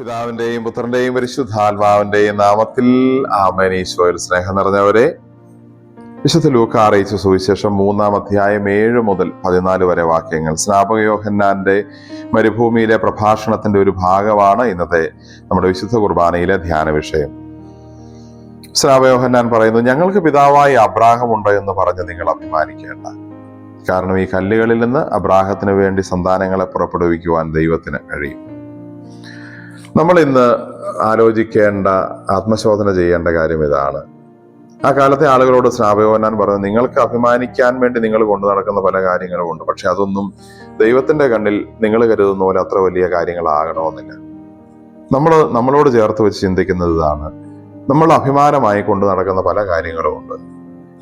പിതാവിന്റെയും പുത്രന്റെയും പരിശുദ്ധാത്മാവിന്റെയും നാമത്തിൽ ആമേൻ. ഈശോയിൽ സ്നേഹം നിറഞ്ഞവരെ വിശുദ്ധ ലൂക്ക അറിയിച്ച സുവിശേഷം മൂന്നാം അധ്യായം ഏഴ് മുതൽ പതിനാല് വരെ വാക്യങ്ങൾ. സ്നാപക യോഹന്നാന്റെ മരുഭൂമിയിലെ പ്രഭാഷണത്തിന്റെ ഒരു ഭാഗമാണ് ഇന്നത്തെ നമ്മുടെ വിശുദ്ധ കുർബാനയിലെ ധ്യാന വിഷയം. സ്നാപയോഹന്നാൻ പറയുന്നു ഞങ്ങൾക്ക് പിതാവായി അബ്രാഹം ഉണ്ട് എന്ന് പറഞ്ഞ് നിങ്ങൾ അഭിമാനിക്കേണ്ട. കാരണം ഈ കല്ലുകളിൽ നിന്ന് അബ്രാഹത്തിന് വേണ്ടി സന്താനങ്ങളെ പുറപ്പെടുവിക്കുവാൻ ദൈവത്തിന് കഴിയും. നമ്മൾ ഇന്ന് ആലോചിക്കേണ്ട ആത്മശോധന ചെയ്യേണ്ട കാര്യം ഇതാണ്. ആ കാലത്തെ ആളുകളോട് സ്നാപയോന്നാൻ പറഞ്ഞു നിങ്ങൾക്ക് അഭിമാനിക്കാൻ വേണ്ടി നിങ്ങൾ കൊണ്ടു നടക്കുന്ന പല കാര്യങ്ങളും ഉണ്ട് പക്ഷെ അതൊന്നും ദൈവത്തിന്റെ കണ്ണിൽ നിങ്ങൾ കരുതുന്ന പോലെ അത്ര വലിയ കാര്യങ്ങളാകണമെന്നില്ല. നമ്മൾ നമ്മളോട് ചേർത്ത് വെച്ച് ചിന്തിക്കുന്നത് ഇതാണ്. നമ്മൾ അഭിമാനമായി കൊണ്ടു നടക്കുന്ന പല കാര്യങ്ങളും ഉണ്ട്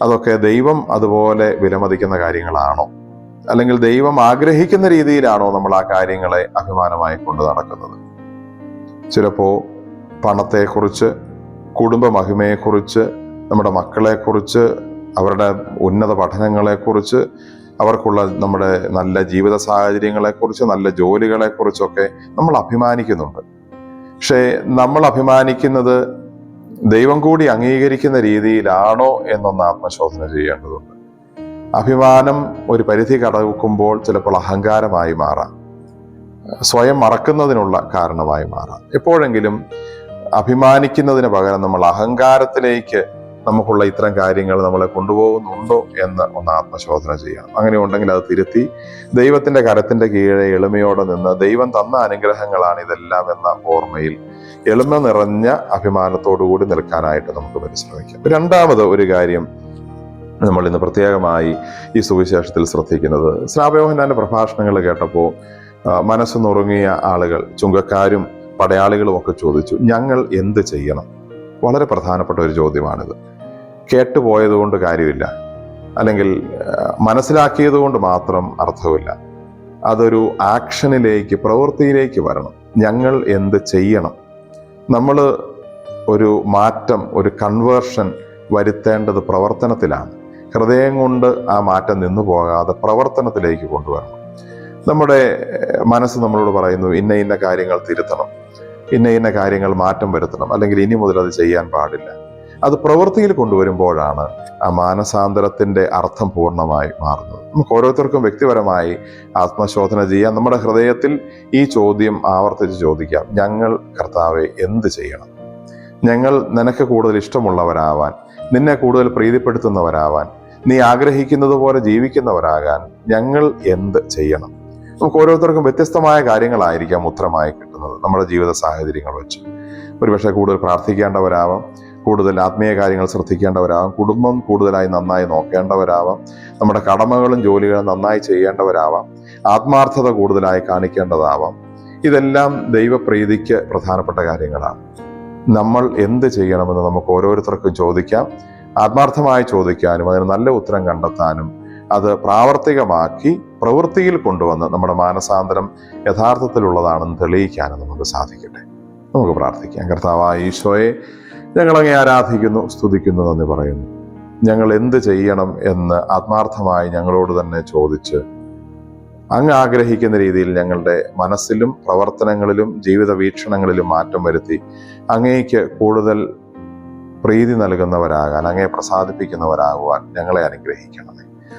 അതൊക്കെ ദൈവം അതുപോലെ വിലമതിക്കുന്ന കാര്യങ്ങളാണോ? അല്ലെങ്കിൽ ദൈവം ആഗ്രഹിക്കുന്ന രീതിയിലാണോ നമ്മൾ ആ കാര്യങ്ങളെ അഭിമാനമായി കൊണ്ടു നടക്കുന്നത്? ചിലപ്പോൾ പണത്തെക്കുറിച്ച് കുടുംബ മഹിമയെക്കുറിച്ച് നമ്മുടെ മക്കളെക്കുറിച്ച് അവരുടെ ഉന്നത പഠനങ്ങളെക്കുറിച്ച് അവർക്കുള്ള നമ്മുടെ നല്ല ജീവിത സാഹചര്യങ്ങളെക്കുറിച്ച് നല്ല ജോലികളെക്കുറിച്ചൊക്കെ നമ്മൾ അഭിമാനിക്കുന്നുണ്ട്. പക്ഷേ നമ്മൾ അഭിമാനിക്കുന്നത് ദൈവം കൂടി അംഗീകരിക്കുന്ന രീതിയിലാണോ എന്നൊന്ന് ആത്മശോധന ചെയ്യേണ്ടതുണ്ട്. അഭിമാനം ഒരു പരിധി കടക്കുമ്പോൾ ചിലപ്പോൾ അഹങ്കാരമായി മാറാം. സ്വയം മറക്കുന്നതിനുള്ള കാരണമായി മാറാം. എപ്പോഴെങ്കിലും അഭിമാനിക്കുന്നതിന് പകരം നമ്മൾ അഹങ്കാരത്തിലേക്ക് നമുക്കുള്ള ഇത്തരം കാര്യങ്ങൾ നമ്മളെ കൊണ്ടുപോകുന്നുണ്ടോ എന്ന് ഒന്ന് ആത്മശോധന ചെയ്യണം. അങ്ങനെ ഉണ്ടെങ്കിൽ അത് തിരുത്തി ദൈവത്തിന്റെ കരത്തിന്റെ കീഴെ എളിമയോടെ നിന്ന് ദൈവം തന്ന അനുഗ്രഹങ്ങളാണ് ഇതെല്ലാം എന്ന ഓർമ്മയിൽ എളിമ നിറഞ്ഞ അഭിമാനത്തോടു കൂടി നിൽക്കാനായിട്ട് നമുക്ക് പരിശ്രമിക്കാം. രണ്ടാമത് ഒരു കാര്യം നമ്മൾ ഇന്ന് പ്രത്യേകമായി ഈ സുവിശേഷത്തിൽ ശ്രദ്ധിക്കുന്നത്. സ്നാപയോഹനാന്റെ പ്രഭാഷണങ്ങൾ കേട്ടപ്പോൾ മനസ്സ് നുറുങ്ങിയ ആളുകൾ ചുങ്കക്കാരും പടയാളികളും ഒക്കെ ചോദിച്ചു ഞങ്ങൾ എന്ത് ചെയ്യണം? വളരെ പ്രധാനപ്പെട്ട ഒരു ചോദ്യമാണിത്. കേട്ടുപോയത് കൊണ്ട് കാര്യമില്ല. അല്ലെങ്കിൽ മനസ്സിലാക്കിയത് കൊണ്ട് മാത്രം അർത്ഥമില്ല. അതൊരു ആക്ഷനിലേക്ക് പ്രവൃത്തിയിലേക്ക് വരണം. ഞങ്ങൾ എന്ത് ചെയ്യണം? നമ്മൾ ഒരു മാറ്റം ഒരു കൺവേർഷൻ വരുത്തേണ്ടത് പ്രവർത്തനത്തിലാണ്. ഹൃദയം കൊണ്ട് ആ മാറ്റം നിന്നു പോകാതെ പ്രവർത്തനത്തിലേക്ക് കൊണ്ടുവരണം. നമ്മുടെ മനസ്സ് നമ്മളോട് പറയുന്നു ഇന്ന ഇന്ന കാര്യങ്ങൾ തിരുത്തണം. ഇന്ന ഇന്ന കാര്യങ്ങൾ മാറ്റം വരുത്തണം. അല്ലെങ്കിൽ ഇനി മുതൽ അത് ചെയ്യാൻ പാടില്ല. അത് പ്രവൃത്തിയിൽ കൊണ്ടുവരുമ്പോഴാണ് ആ മാനസാന്തരത്തിന്റെ അർത്ഥം പൂർണമായി മാറുന്നത്. നമുക്ക് ഓരോരുത്തർക്കും വ്യക്തിപരമായി ആത്മശോധന ചെയ്യാം. നമ്മുടെ ഹൃദയത്തിൽ ഈ ചോദ്യം ആവർത്തിച്ച് ചോദിക്കാം. ഞങ്ങൾ കർത്താവെ എന്ത് ചെയ്യണം? ഞങ്ങൾ നിനക്ക് കൂടുതൽ ഇഷ്ടമുള്ളവരാവാൻ നിന്നെ കൂടുതൽ പ്രീതിപ്പെടുത്തുന്നവരാവാൻ നീ ആഗ്രഹിക്കുന്നത് പോലെ ജീവിക്കുന്നവരാകാൻ ഞങ്ങൾ എന്ത് ചെയ്യണം? നമുക്ക് ഓരോരുത്തർക്കും വ്യത്യസ്തമായ കാര്യങ്ങളായിരിക്കാം ഉത്തരമായി കിട്ടുന്നത്. നമ്മുടെ ജീവിത സാഹചര്യങ്ങൾ വെച്ച്. ഒരുപക്ഷെ കൂടുതൽ പ്രാർത്ഥിക്കേണ്ടവരാവാം കൂടുതൽ ആത്മീയ കാര്യങ്ങൾ ശ്രദ്ധിക്കേണ്ടവരാവാം കുടുംബം കൂടുതലായി നന്നായി നോക്കേണ്ടവരാവാം നമ്മുടെ കടമകളും ജോലികളും നന്നായി ചെയ്യേണ്ടവരാവാം ആത്മാർത്ഥത കൂടുതലായി കാണിക്കേണ്ടതാവാം. ഇതെല്ലാം ദൈവപ്രീതിക്ക് പ്രധാനപ്പെട്ട കാര്യങ്ങളാണ്. നമ്മൾ എന്ത് ചെയ്യണമെന്ന് നമുക്ക് ഓരോരുത്തർക്കും ചോദിക്കാം. ആത്മാർത്ഥമായി ചോദിക്കാനും അതിന് നല്ല ഉത്തരം കണ്ടെത്താനും അത് പ്രാവർത്തികമാക്കി പ്രവൃത്തിയിൽ കൊണ്ടുവന്ന് നമ്മുടെ മാനസാന്തരം യഥാർത്ഥത്തിലുള്ളതാണെന്ന് തെളിയിക്കാനും നമുക്ക് സാധിക്കട്ടെ. നമുക്ക് പ്രാർത്ഥിക്കാം. കർത്താവായ ഈശോയെ ഞങ്ങളങ്ങെ ആരാധിക്കുന്നു സ്തുതിക്കുന്നു എന്ന് പറയുന്നു. ഞങ്ങൾ എന്ത് ചെയ്യണം എന്ന് ആത്മാർത്ഥമായി ഞങ്ങളോട് തന്നെ ചോദിച്ച് അങ്ങ് ആഗ്രഹിക്കുന്ന രീതിയിൽ ഞങ്ങളുടെ മനസ്സിലും പ്രവർത്തനങ്ങളിലും ജീവിത വീക്ഷണങ്ങളിലും മാറ്റം വരുത്തി അങ്ങേക്ക് കൂടുതൽ പ്രീതി നൽകുന്നവരാകാൻ അങ്ങേ പ്രസാദിപ്പിക്കുന്നവരാകുവാൻ ഞങ്ങളെ അനുഗ്രഹിക്കണമേ.